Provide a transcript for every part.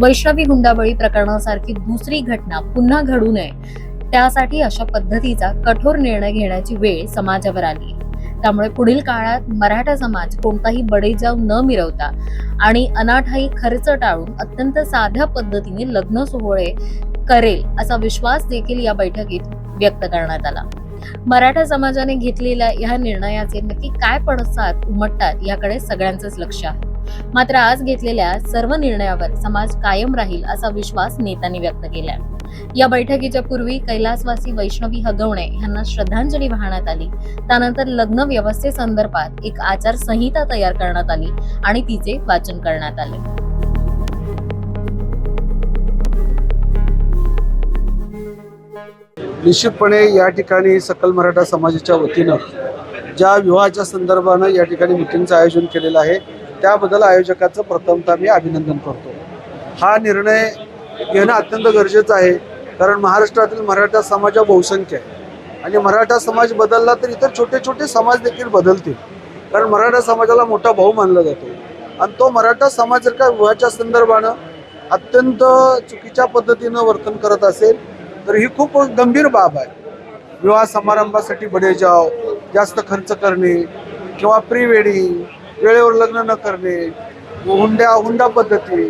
वैष्णवी हुंडाबळी प्रकरणासारखी दुसरी घटना पुन्हा घडू नये त्यासाठी अशा पद्धतीचा कठोर निर्णय घेण्याची वेळ समाजावर आली. त्यामुळे पुढील काळात मराठा समाज कोणताही बडेजाव न मिरवता आणि अनाठाई खर्च टाळून अत्यंत साध्या पद्धतीने लग्न सोहळे करेल असा विश्वास देखील या बैठकीत व्यक्त करण्यात आला. मराठा समाजाने घेतलेल्या या निर्णयाचे नक्की काय पडसाद उमटतात याकडे सगळ्यांचंच लक्ष आहे. मात्र आज घेतलेल्या सर्व निर्णयावर समाज कायम राहील असा विश्वास नेत्यांनी व्यक्त केलाय. या बैठकीच्या पूर्वी कैलासवासी वैष्णवी हगवणे यांना श्रद्धांजली वाहण्यात आली. त्यानंतर लग्न व्यवस्थेसंदर्भात एक आचारसंहिता तयार करण्यात आली आणि तिचे वाचन करण्यात आले. निश्चितपणे या ठिकाणी सकल मराठा समाजाच्या वतीनं ज्या विवाहाच्या संदर्भानं या ठिकाणी मिटिंगचं आयोजन केलेलं आहे त्याबद्दल आयोजकाचं प्रथमतः मी अभिनंदन करतो. हा निर्णय घेणं अत्यंत गरजेचं आहे कारण महाराष्ट्रातील मराठा समाज हा बहुसंख्य आहे. आणि मराठा समाज बदलला तर इतर छोटे छोटे समाज देखील बदलतील. कारण मराठा समाजाला मोठा भाऊ मानला जातो. आणि तो मराठा समाज जर का विवाहाच्या संदर्भानं अत्यंत चुकीच्या पद्धतीनं वर्तन करत असेल तर ही खूप गंभीर बाब आहे. विवाह समारंभासाठी बडेजाव जास्त खर्च करणे किंवा प्री वेडिंग वेळेवर लग्न न करणे हुंड्या हुंडा पद्धती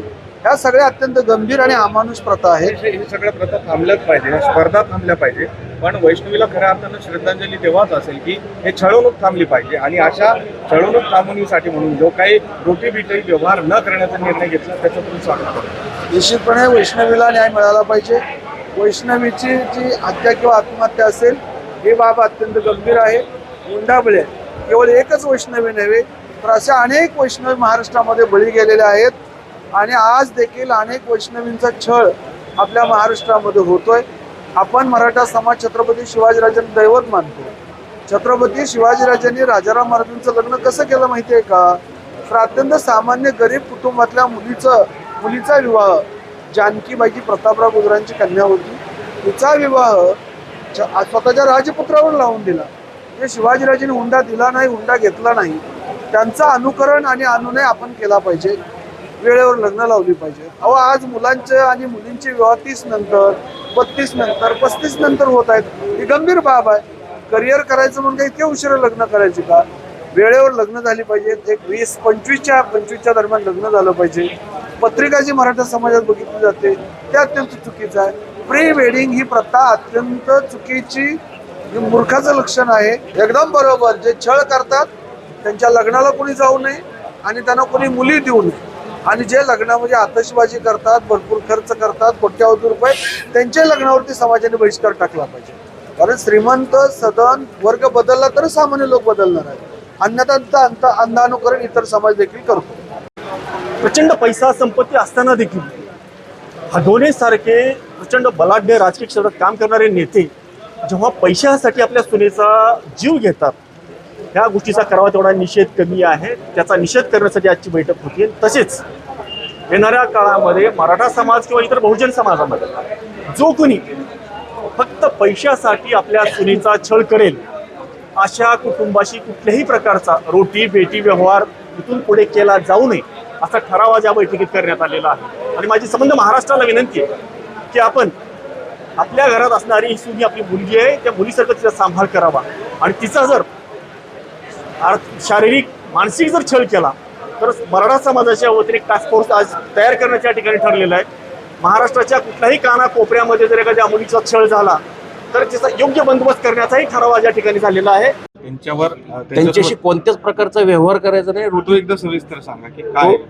ह्या सगळ्या अत्यंत गंभीर आणि अमानुष प्रथा आहेत. हे सगळ्या प्रथा थांबल्याच पाहिजे ह्या स्पर्धा थांबल्या पाहिजे. पण वैष्णवीला खऱ्या अर्थानं श्रद्धांजली तेव्हाच असेल की हे छळवणूक थांबली पाहिजे. आणि अशा छळवणूक थांबवणीसाठी म्हणून जो काही रोटी बिटी व्यवहार न करण्याचा निर्णय घेतला त्याचं तुम्ही स्वागत करतो निश्चितपणे वैष्णवीला न्याय मिळाला पाहिजे. वैष्णवीची जी हत्या किंवा आत्महत्या असेल ही बाब अत्यंत गंभीर आहे. हुंडाबळे केवळ एकच वैष्णवी नव्हे तर अशा अनेक वैष्णवी महाराष्ट्रामध्ये बळी गेलेल्या आहेत. आणि आज देखील अनेक वैष्णवींचा छळ आपल्या महाराष्ट्रामध्ये होतोय. आपण मराठा समाज छत्रपती शिवाजीराजांना दैवत मानतो. छत्रपती शिवाजीराजांनी राजाराम महाराजांचं लग्न कसं केलं माहिती आहे का? तर अत्यंत सामान्य गरीब कुटुंबातल्या मुलीचं मुलीचा विवाह जानकीबाईची प्रतापराव गुजरांची कन्या होती. तिचा विवाह स्वतःच्या राजपुत्रावर लावून दिला. म्हणजे शिवाजीराजांनी हुंडा दिला नाही हुंडा घेतला नाही. त्यांचं अनुकरण आणि अनुनय आपण केला पाहिजे. वेळेवर लग्न लावली पाहिजे. अहो आज मुलांचे आणि मुलींचे विवाह तीस नंतर बत्तीस नंतर पस्तीस नंतर होत आहेत. ही गंभीर बाब आहे. करिअर करायचं म्हणजे इतके उशिरा लग्न करायचे का? वेळेवर लग्न झाली पाहिजे. एक वीस पंचवीसच्या पंचवीसच्या दरम्यान लग्न झालं पाहिजे. पत्रिका जी मराठा समाजात बघितली जाते. ते अत्यंत चुकीचं आहे. प्री वेडिंग ही प्रथा अत्यंत चुकीची मूर्खाचं लक्षण आहे. एकदम बरोबर. जे छळ करतात त्यांच्या लग्नाला कोणी जाऊ नये आणि त्यांना कोणी मुली देऊ नये. आणि जे लग्नामध्ये म्हणजे आतषबाजी करतात भरपूर खर्च करतात कोट्यावधी रुपये त्यांच्या लग्नावरती समाजाने बहिष्कार टाकला पाहिजे. कारण श्रीमंत सदन वर्ग बदलला तर सामान्य लोक बदलणार आहेत. अन्यथा अंत अंधानुकरण इतर समाज देखील करतो. प्रचंड पैसा संपत्ती असताना देखील हगवणेसारखे प्रचंड बलाढ्य राजकीय क्षेत्रात काम करणारे नेते जेव्हा पैशासाठी आपल्या सुनेचा जीव घेतात ह्या गोष्टीचा करावा तेवढा निषेध कमी आहे. त्याचा निषेध करण्यासाठी आजची बैठक होती तसेच येणाऱ्या काळामध्ये मराठा समाज किंवा इतर बहुजन समाजामध्ये जो कोणी फक्त पैशासाठी आपल्या सुनेचा छळ करेल अशा कुटुंबाशी कुठल्याही प्रकारचा रोटी बेटी व्यवहार इथून पुढे केला जाऊ नये असा ठराव आज या बैठकीत करण्यात आलेला आहे. आणि माझी संबंध महाराष्ट्राला विनंती आहे की आपण आपल्या घरात असणारी ही सुनी आपली मुलगी आहे त्या मुलीसारखं तिचा सांभाळ करावा. आणि तिचा जर आर्थ- शारीरिक मानसिक जर छळ केला तर मराठा समाजाच्या वतीने टास्क फोर्स आज तयार करण्याच्या ठिकाणी ठरलेला आहे. महाराष्ट्राच्या कुठल्याही काना कोपऱ्यामध्ये जर एखाद्या मुलीचा छळ झाला तर त्याचा योग्य बंदोबस्त करण्याचाही ठराव आज या ठिकाणी झालेला आहे. त्यांच्यावर त्यांच्याशी कोणत्याच प्रकारचा व्यवहार करायचा नाही. तू एकदा सविस्तर सांगा की काय तो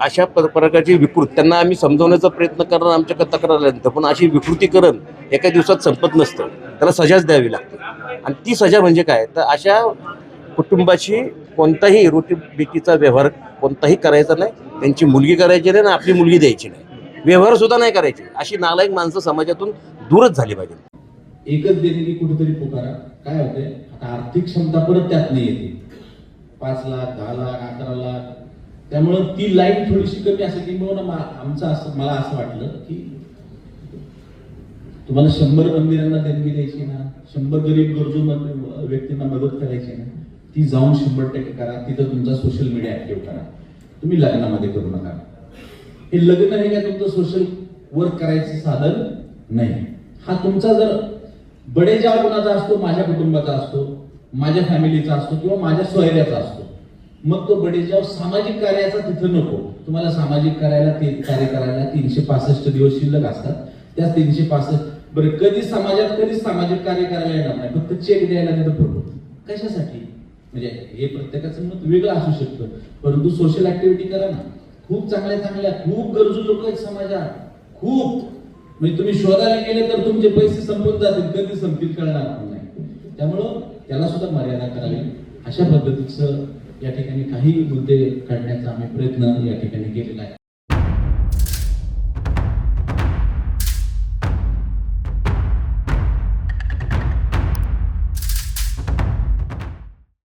अशा प्र- प्रकारची विकृती त्यांना आम्ही समजवण्याचा प्रयत्न करणार आमच्याकडे तक्रार आल्यानंतर पण अशी विकृतीकरण एका दिवसात संपत नसतं. त्याला सजाच द्यावी लागते. आणि ती सजा म्हणजे काय? तर अशा कुटुंबाशी कोणताही रोटीबिटीचा व्यवहार कोणताही करायचा नाही त्यांची मुलगी करायची नाही आणि आपली मुलगी द्यायची नाही. व्यवहार सुद्धा नाही करायचे. अशी नालायक माणसं समाजातून दूरच झाली पाहिजे एकच देणगी कुठेतरी पुकारा. काय होते आता आर्थिक क्षमता परत त्यात नाही येते. पाच लाख दहा लाख अकरा लाख. त्यामुळं ती लाईन थोडीशी कमी असेल की आमचं असं मला असं वाटलं की तुम्हाला शंभर मंदिरांना देणगी द्यायची ना शंभर गरीब गरजू व्यक्तींना मदत करायची ना ती जाऊन शंभर टक्के करा. तिथं तुमचा सोशल मीडिया ऍक्टिव्ह करा. तुम्ही लग्नामध्ये करू नका. हे लग्न हे काय तुमचं सोशल वर्क करायचं साधन नाही. हा तुमचा जर बडेजा कुणाचा असतो माझ्या कुटुंबाचा असतो माझ्या फॅमिलीचा असतो किंवा माझ्या सोयऱ्याचा असतो मग तो बडेजाव सामाजिक कार्याचा तिथं नको. तुम्हाला सामाजिक कार्याला ते कार्य करायला तीनशे पासष्ट दिवस शिल्लक असतात. त्या तीनशे पासष्ट बरं कधी समाजात कधी सामाजिक कार्य करायला येणार नाही. फक्त चेक द्यायला तिथं प्रवृत्ती कशासाठी? म्हणजे हे प्रत्येकाचं मत वेगळं असू शकतं. परंतु सोशल ऍक्टिव्हिटी करा ना. खूप चांगल्या चांगल्या खूप गरजू लोक आहेत समाजात. खूप. म्हणजे तुम्ही शोधायला गेले तर तुमचे पैसे संपून जातील कधी संपतील कळणार नाही. त्यामुळं त्याला सुद्धा मर्यादा करावी. अशा पद्धतीचं या ठिकाणी काही मुद्दे काढण्याचा आम्ही प्रयत्न या ठिकाणी केलेला आहे.